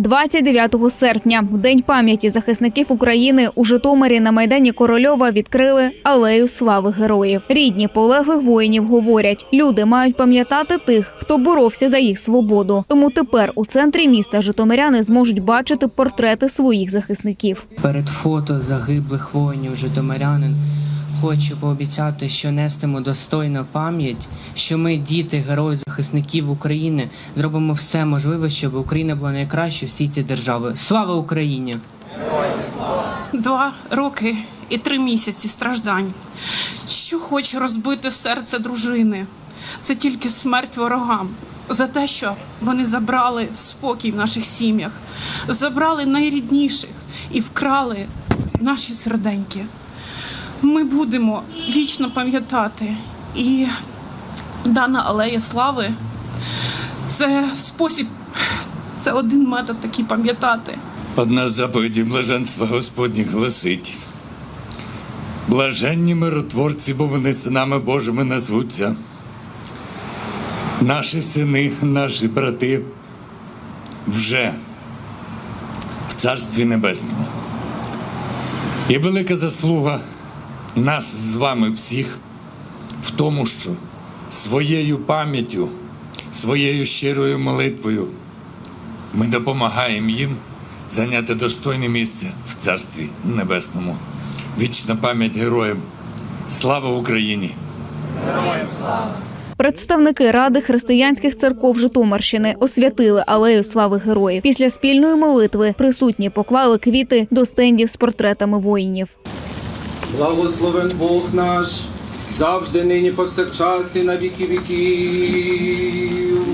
29 серпня, в день пам'яті захисників України у Житомирі на майдані Корольова відкрили алею слави героїв. Рідні полеглих воїнів говорять, люди мають пам'ятати тих, хто боровся за їх свободу. Тому тепер у центрі міста Житомиряни зможуть бачити портрети своїх захисників. Перед фото загиблих воїнів Житомирянин хочу пообіцяти, що нестимо достойну пам'ять, що ми, діти, герої захисників України, зробимо все можливе, щоб Україна була найкращою в світі держави. Слава Україні! Два роки і три місяці страждань. Що хоче розбити серце дружини? Це тільки смерть ворогам за те, що вони забрали спокій в наших сім'ях, забрали найрідніших і вкрали наші серденьки. Ми будемо вічно пам'ятати. І дана алея слави це спосіб, це один метод такий пам'ятати. Одна з заповідей блаженства Господніх гласить. Блаженні миротворці, бо вони синами Божими назвуться. Наші сини, наші брати вже в Царстві Небесному. І велика заслуга нас з вами всіх в тому, що своєю пам'яттю, своєю щирою молитвою ми допомагаємо їм зайняти достойне місце в Царстві Небесному. Вічна пам'ять героям. Слава Україні! Представники Ради християнських церков Житомирщини освятили алею слави героїв. Після спільної молитви присутні поклали квіти до стендів з портретами воїнів. Благословен Бог наш, завжди нині повсякчас і на віки віків.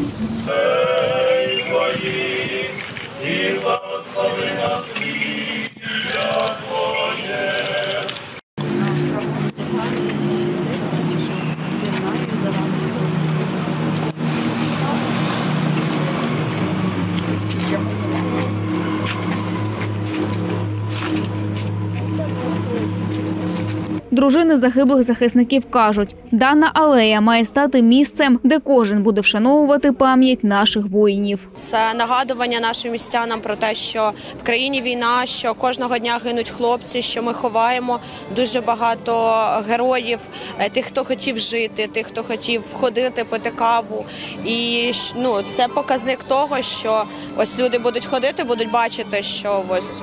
Дружини загиблих захисників кажуть, дана алея має стати місцем, де кожен буде вшановувати пам'ять наших воїнів. Це нагадування нашим містянам про те, що в країні війна, що кожного дня гинуть хлопці, що ми ховаємо дуже багато героїв, е, тих, хто хотів жити, тих, хто хотів ходити, пити каву. І ну, це показник того, що ось люди будуть ходити, будуть бачити, що ось.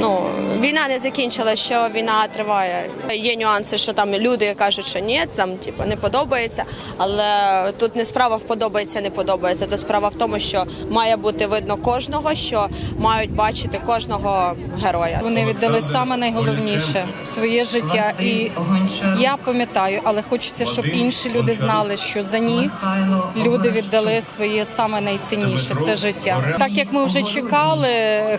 Ну, війна не закінчила, що війна триває. Є нюанси, що там люди кажуть, що ні, там типу не подобається. Але тут не справа в подобається, не подобається. То справа в тому, що має бути видно кожного, що мають бачити кожного героя. Вони віддали саме найголовніше своє життя. І я пам'ятаю, але хочеться, щоб інші люди знали, що за них люди віддали своє саме найцінніше це життя. Так як ми вже чекали,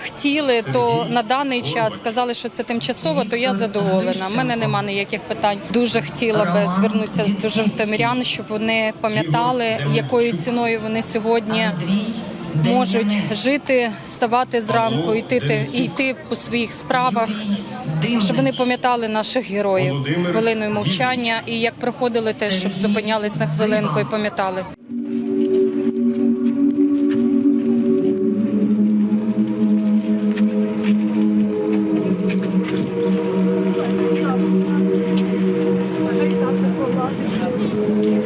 хотіли, то на даний час сказали, що це тимчасово, то я задоволена. У мене нема ніяких питань. Дуже хотіла би звернутися до житомирян, щоб вони пам'ятали, якою ціною вони сьогодні можуть жити, вставати зранку, йти, йти по своїх справах, щоб вони пам'ятали наших героїв хвилиною мовчання і як проходили те, щоб зупинялись на хвилинку і пам'ятали. Thank you.